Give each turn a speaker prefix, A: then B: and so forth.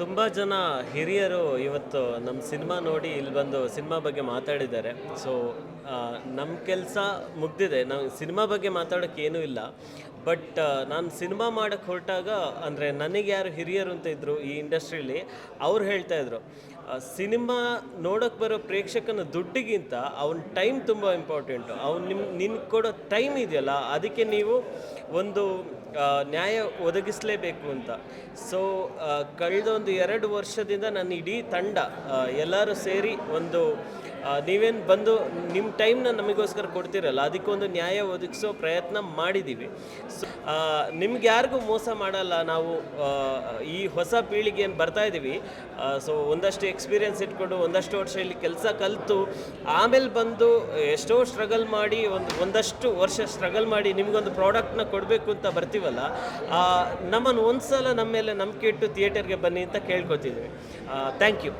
A: ತುಂಬ ಜನ ಹಿರಿಯರು ಇವತ್ತು ನಮ್ಮ ಸಿನಿಮಾ ನೋಡಿ ಇಲ್ಲಿ ಬಂದು ಸಿನಿಮಾ ಬಗ್ಗೆ ಮಾತಾಡಿದ್ದಾರೆ. ಸೊ ನಮ್ಮ ಕೆಲಸ ಮುಗ್ದಿದೆ. ನಾವು ಸಿನಿಮಾ ಬಗ್ಗೆ ಮಾತಾಡೋಕ್ಕೆ ಏನೂ ಇಲ್ಲ. ಬಟ್ ನಾನು ಸಿನಿಮಾ ಮಾಡೋಕ್ಕೆ ಹೊರಟಾಗ ಅಂದರೆ ನನಗೆ ಯಾರು ಹಿರಿಯರು ಅಂತ ಇದ್ದರು ಈ ಇಂಡಸ್ಟ್ರೀಲಿ ಅವ್ರು ಹೇಳ್ತಾ ಇದ್ರು ಸಿನಿಮಾ ನೋಡಕ್ಕೆ ಬರೋ ಪ್ರೇಕ್ಷಕನ ದುಡ್ಡಿಗಿಂತ ಅವನ ಟೈಮ್ ತುಂಬ ಇಂಪಾರ್ಟೆಂಟು ಅವ್ನು ನಿಮ್ಮ ನಿನ್ ಕೊಡೋ ಟೈಮ್ ಇದೆಯಲ್ಲ, ಅದಕ್ಕೆ ನೀವು ಒಂದು ನ್ಯಾಯ ಒದಗಿಸಲೇಬೇಕು ಅಂತ. ಸೊ ಕಳೆದ ಒಂದು ಎರಡು ವರ್ಷದಿಂದ ನಾನು ಇಡೀ ತಂಡ ಎಲ್ಲರೂ ಸೇರಿ ಒಂದು ನೀವೇನು ಬಂದು ನಿಮ್ಮ ಟೈಮ್ನ ನಮಗೋಸ್ಕರ ಕೊಡ್ತಿರಲ್ಲ, ಅದಕ್ಕೊಂದು ನ್ಯಾಯ ಒದಗಿಸೋ ಪ್ರಯತ್ನ ಮಾಡಿದ್ದೀವಿ ಸೊ ನಿಮ್ಗೆ ಯಾರಿಗೂ ಮೋಸ ಮಾಡಲ್ಲ, ನಾವು ಈ ಹೊಸ ಪೀಳಿಗೆ ಏನು ಬರ್ತಾ ಇದ್ದೀವಿ ಸೊ ಒಂದಷ್ಟು ಎಕ್ಸ್ಪೀರಿಯನ್ಸ್ ಇಟ್ಕೊಂಡು ಒಂದಷ್ಟು ವರ್ಷ ಇಲ್ಲಿ ಕೆಲಸ ಕಲಿತು, ಆಮೇಲೆ ಬಂದು ಎಷ್ಟೋ ಸ್ಟ್ರಗಲ್ ಮಾಡಿ, ಒಂದು, ಒಂದಷ್ಟು ವರ್ಷ ಸ್ಟ್ರಗಲ್ ಮಾಡಿ ನಿಮಗೊಂದು ಪ್ರಾಡಕ್ಟ್ನ ಕೊಡಬೇಕು ಅಂತ ಬರ್ತೀವಲ್ಲ ನಮ್ಮನ್ನು ಒಂದು ಸಲ ನಮ್ಮ ಮೇಲೆ ನಂಬಿಕೆ ಇಟ್ಟು ಥಿಯೇಟರ್ಗೆ ಬನ್ನಿ ಅಂತ ಕೇಳ್ಕೊತಿದ್ವಿ. Thank you